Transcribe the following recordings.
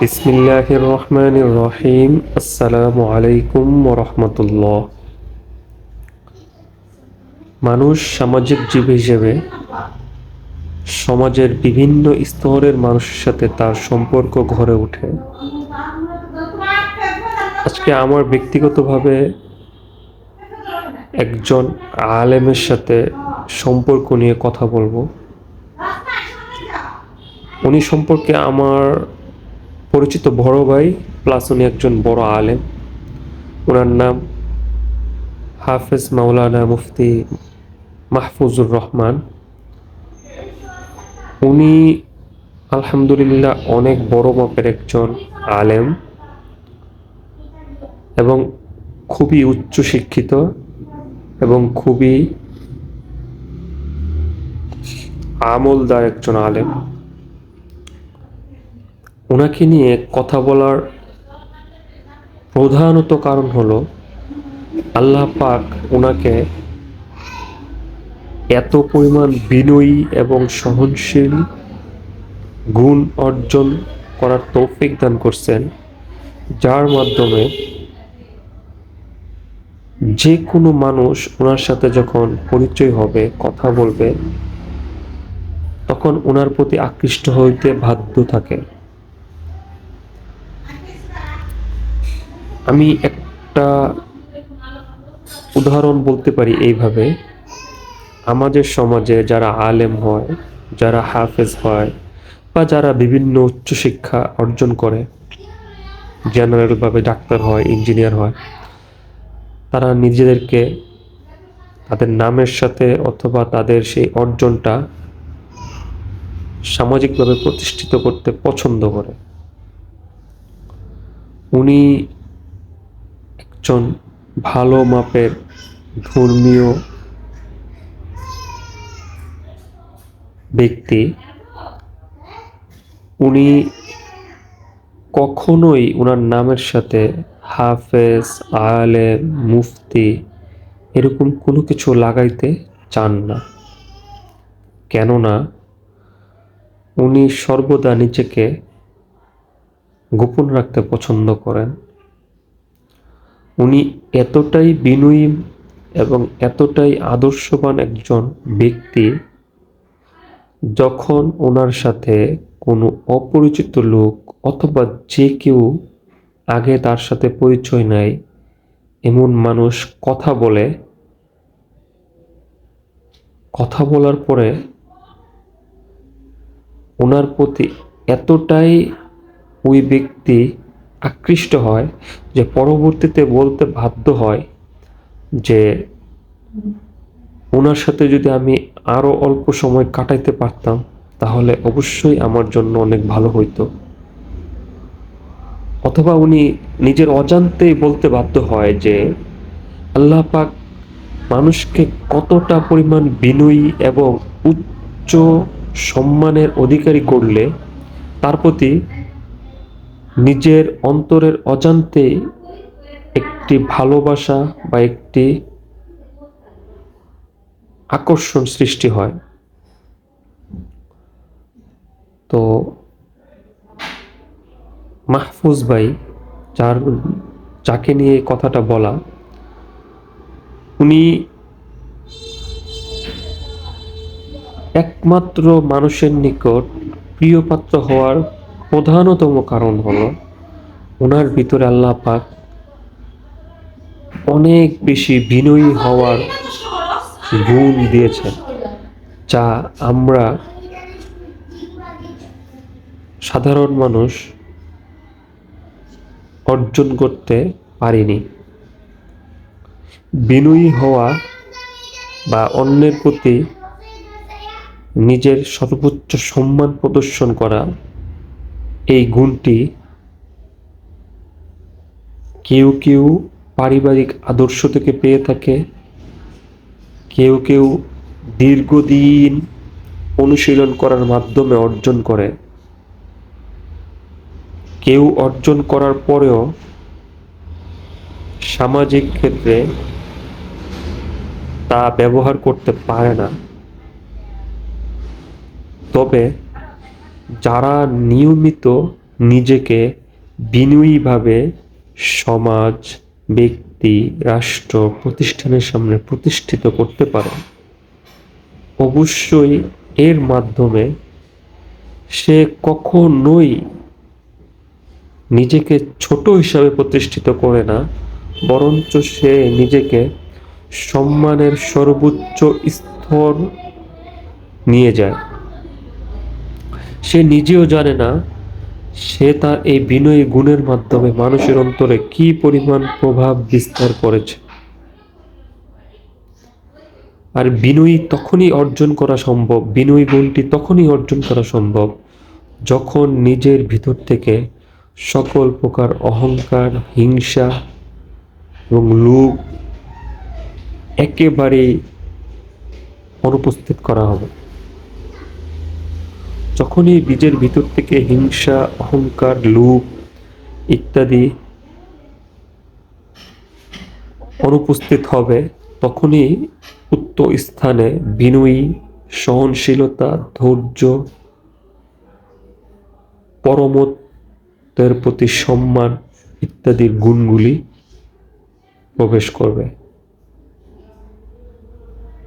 বিসমিল্লাহির রহমানির রহিম আসসালামু আলাইকুম রহমতুল্লাহ মানুষ সামাজিক জীব হিসেবে সমাজের বিভিন্ন স্তরের মানুষের সাথে তার সম্পর্ক গড়ে ওঠে। আজকে আমার ব্যক্তিগতভাবে একজন আলেমের সাথে সম্পর্ক নিয়ে কথা বলব। উনি সম্পর্কে আমার পরিচিত বড় ভাই প্লাস উনি একজন বড় আলেম। ওনার নাম হাফেজ মাওলানা মুফতি মাহফুজুর রহমান। উনি আলহামদুলিল্লাহ অনেক বড় মাপের একজন আলেম এবং খুবই উচ্চ শিক্ষিত এবং খুবই আমলদার একজন আলেম। ওনাকে নিয়ে কথা বলার প্রধানত কারণ হলো, আল্লাহ পাক ওনাকে এত পরিমাণ বিনয়ী এবং সহনশীল গুণ অর্জন করার তৌফিক দান করছেন, যার মাধ্যমে যে কোনো মানুষ ওনার সাথে যখন পরিচয় হবে, কথা বলবে, তখন ওনার প্রতি আকৃষ্ট হইতে বাধ্য থাকে। আমি একটা উদাহরণ বলতে পারি এইভাবে। আমাদের সমাজে যারা আলেম হয়, যারা হাফেজ হয়, বা যারা বিভিন্ন উচ্চশিক্ষা অর্জন করে জেনারেলভাবে ডাক্তার হয় ইঞ্জিনিয়ার হয়, তারা নিজেদেরকে তাদের নামের সাথে অথবা তাদের সেই অর্জনটা সামাজিকভাবে প্রতিষ্ঠিত করতে পছন্দ করে। উনি একজন ভালো মাপের ধর্মীয় ব্যক্তি, উনি কখনোই ওনার নামের সাথে হাফেজ আলে মুফতি এরকম কোনো কিছু লাগাইতে চান না। কেননা উনি সর্বদা নিজেকে গোপন রাখতে পছন্দ করেন। উনি এতটাই বিনয়ী এবং এতটাই আদর্শবান একজন ব্যক্তি, যখন ওনার সাথে কোনো অপরিচিত লোক অথবা যে কেউ আগে তার সাথে পরিচয় নাই, এমন মানুষ কথা বলে, কথা বলার পরে ওনার প্রতি এতটাই ওই ব্যক্তি আকৃষ্ট হয়, যে পরবর্তীতে বলতে বাধ্য হয় যে ওনার সাথে যদি আমি আরও অল্প সময় কাটাইতে পারতাম, তাহলে অবশ্যই আমার জন্য অনেক ভালো হইতো। অথবা উনি নিজের অজান্তেই বলতে বাধ্য হয় যে আল্লাহ পাক মানুষকে কতটা পরিমাণ বিনয়ী এবং উচ্চ সম্মানের অধিকারী করলে তার প্রতি নিজের অন্তরের অজান্তে একটি ভালোবাসা বা একটি আকর্ষণ সৃষ্টি হয়। তো মাহফুজ ভাই, যার, যাকে নিয়ে কথাটা বলা, উনি একমাত্র মানুষের নিকট প্রিয়পাত্র হওয়ার প্রধানতম কারণ হলো ওনার ভিতরে আল্লাহ পাক অনেক বেশি বিনয়ী হওয়ার গুণ দিয়েছেন, যা আমরা সাধারণ মানুষ অর্জন করতে পারিনি। বিনয়ী হওয়া বা অন্যের প্রতি নিজের সর্বোচ্চ সম্মান প্রদর্শন করা এই গুণটি কেউ কেউ পারিবারিক আদর্শ থেকে পেয়ে থাকে। কেউ কেউ দীর্ঘদিন অনুশীলন করার মাধ্যমে অর্জন করে। কেউ অর্জন করার পরেও সামাজিক ক্ষেত্রে তা ব্যবহার করতে পারে না। তবে যারা নিয়মিত নিজেকে বিনয়ীভাবে সমাজ, ব্যক্তি, রাষ্ট্র, প্রতিষ্ঠানের সামনে প্রতিষ্ঠিত করতে পারে, অবশ্যই এর মাধ্যমে সে কখনোই নিজেকে ছোট হিসাবে প্রতিষ্ঠিত করে না, বরঞ্চ সে নিজেকে সম্মানের সর্বোচ্চ স্তর নিয়ে যায়। সে নিজেও জানে না সে তার এই বিনয়ী গুণের মাধ্যমে মানুষের অন্তরে কি পরিমাণ প্রভাব বিস্তার করেছে। আর বিনয়ী তখনই অর্জন করা সম্ভব, বিনয়ী গুণটি তখনই অর্জন করা সম্ভব, যখন নিজের ভিতর থেকে সকল প্রকার অহংকার, হিংসা এবং লোভ একেবারেই অনুপস্থিত করা হবে। যখনই নিজের ভিতর থেকে হিংসা, অহংকার লোভ ইত্যাদি অনুপস্থিত হবে, তখনই উক্ত স্থানে বিনয়ী, সহনশীলতা, ধৈর্য পরমতের প্রতি সম্মান ইত্যাদির গুণগুলি প্রবেশ করবে।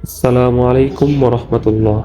আসসালামু আলাইকুম রহমতুল্লাহ।